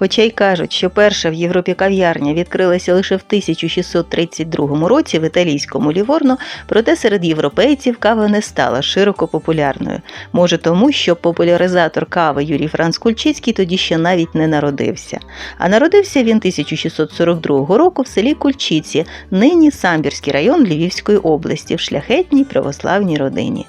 Хоча й кажуть, що перша в Європі кав'ярня відкрилася лише в 1632 році в італійському Ліворно, проте серед європейців кава не стала широко популярною. Може тому, що популяризатор кави Юрій Франц Кульчицький тоді ще навіть не народився. А народився він 1642 року в селі Кульчиці, нині Самбірський район Львівської області, в шляхетній православній родині.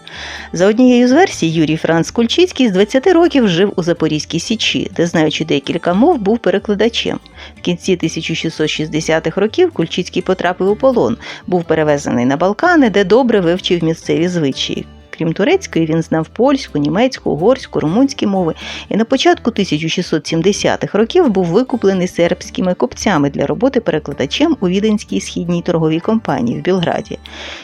За однією з версій, Юрій Франц Кульчицький з 20 років жив у Запорізькій Січі, де, знаючи декілька мов, був перекладачем. В кінці 1660-х років Кульчицький потрапив у полон, був перевезений на Балкани, де добре вивчив місцеві звичаї. Крім турецької, він знав польську, німецьку, угорську, румунські мови і на початку 1670-х років був викуплений сербськими купцями для роботи перекладачем у Віденській східній торговій компанії в Білграді.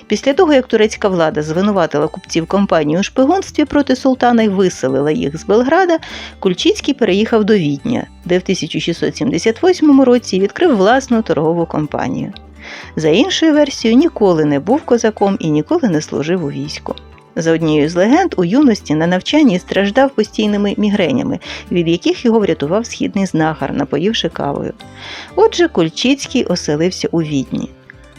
Після того, як турецька влада звинуватила купців компанії у шпигунстві проти султана і виселила їх з Белграда, Кульчицький переїхав до Відня, де в 1678 році відкрив власну торгову компанію. За іншою версією, ніколи не був козаком і ніколи не служив у війську. За однією з легенд, у юності на навчанні страждав постійними мігренями, від яких його врятував східний знахар, напоївши кавою. Отже, Кульчицький оселився у Відні.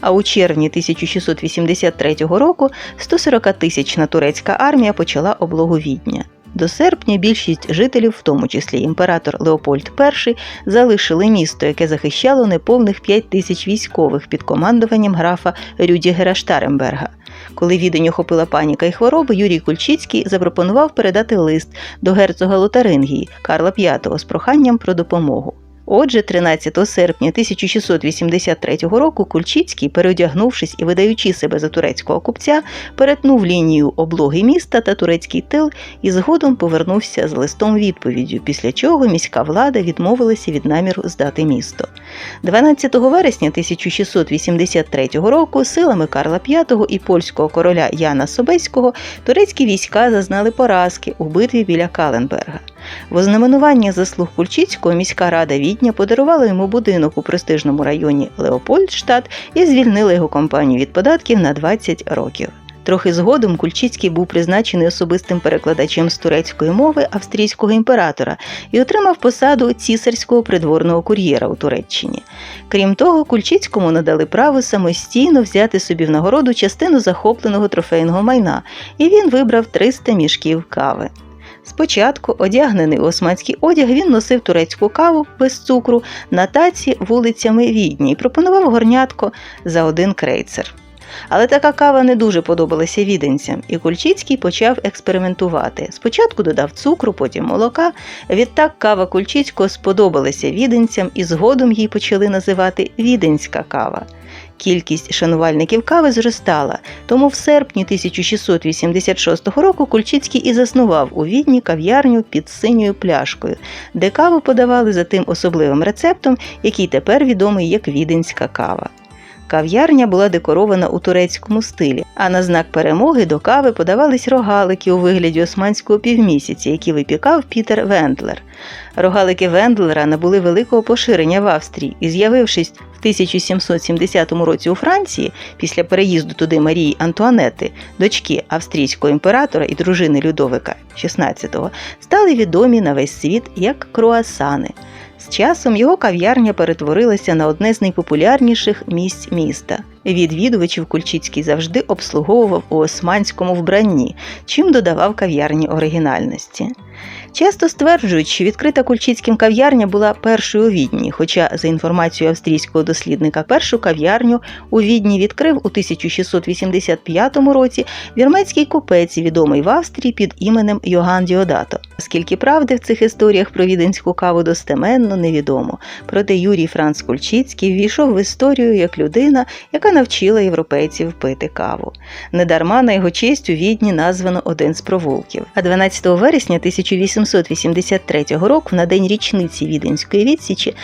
А у червні 1683 року 140-тисячна турецька армія почала облогу Відня. До серпня більшість жителів, в тому числі імператор Леопольд І, залишили місто, яке захищало неповних 5 тисяч військових під командуванням графа Рюдігера Штаремберга. Коли відень охопила паніка і хвороби, Юрій Кульчицький запропонував передати лист до герцога Лотарингії Карла V з проханням про допомогу. Отже, 13 серпня 1683 року Кульчицький, переодягнувшись і видаючи себе за турецького купця, перетнув лінію облоги міста та турецький тил і згодом повернувся з листом відповіддю, після чого міська влада відмовилася від наміру здати місто. 12 вересня 1683 року силами Карла V і польського короля Яна Собеського турецькі війська зазнали поразки у битві біля Каленберга. В ознаменування заслуг Кульчицького міська рада Відня подарувала йому будинок у престижному районі Леопольдштадт і звільнила його компанію від податків на 20 років. Трохи згодом Кульчицький був призначений особистим перекладачем з турецької мови австрійського імператора і отримав посаду цісарського придворного кур'єра у Туреччині. Крім того, Кульчицькому надали право самостійно взяти собі в нагороду частину захопленого трофейного майна, і він вибрав 300 мішків кави. Спочатку, одягнений у османський одяг, він носив турецьку каву без цукру на таці вулицями Відні і пропонував горнятко за один крейцер. Але така кава не дуже подобалася віденцям, і Кульчицький почав експериментувати. Спочатку додав цукру, потім молока. Відтак кава Кульчицького сподобалася віденцям, і згодом її почали називати віденська кава. Кількість шанувальників кави зростала, тому в серпні 1686 року Кульчицький і заснував у Відні кав'ярню під синьою пляшкою, де каву подавали за тим особливим рецептом, який тепер відомий як віденська кава. Кав'ярня була декорована у турецькому стилі, а на знак перемоги до кави подавались рогалики у вигляді османського півмісяця, які випікав Пітер Вендлер. Рогалики Вендлера набули великого поширення в Австрії і, з'явившись в 1770 році у Франції, після переїзду туди Марії Антуанети, дочки австрійського імператора і дружини Людовика XVI, стали відомі на весь світ як круасани. З часом його кав'ярня перетворилася на одне з найпопулярніших місць міста. Відвідувачів Кульчицький завжди обслуговував у османському вбранні, чим додавав кав'ярні оригінальності. Часто стверджують, що відкрита Кульчицьким кав'ярня була першою у Відні, хоча, за інформацією австрійського дослідника, першу кав'ярню у Відні відкрив у 1685 році вірменський купець, відомий в Австрії під іменем Йоган Діодато. Скільки правди в цих історіях про віденську каву достеменно невідомо. Проте Юрій Франц Кульчицький ввійшов в історію як людина, яка навчила європейців пити каву. Недарма на його честь у Відні названо один з провулків. А 12 вересня 1883 року, на день річниці Віденської відсічі,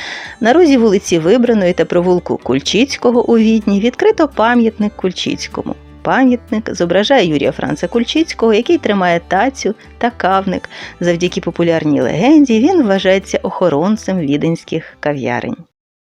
на розі вулиці Вибраної та провулку Кульчицького у Відні відкрито пам'ятник Кульчицькому. Пам'ятник зображає Юрія Франца Кульчицького, який тримає тацю та кавник. Завдяки популярній легенді він вважається охоронцем віденських кав'ярень.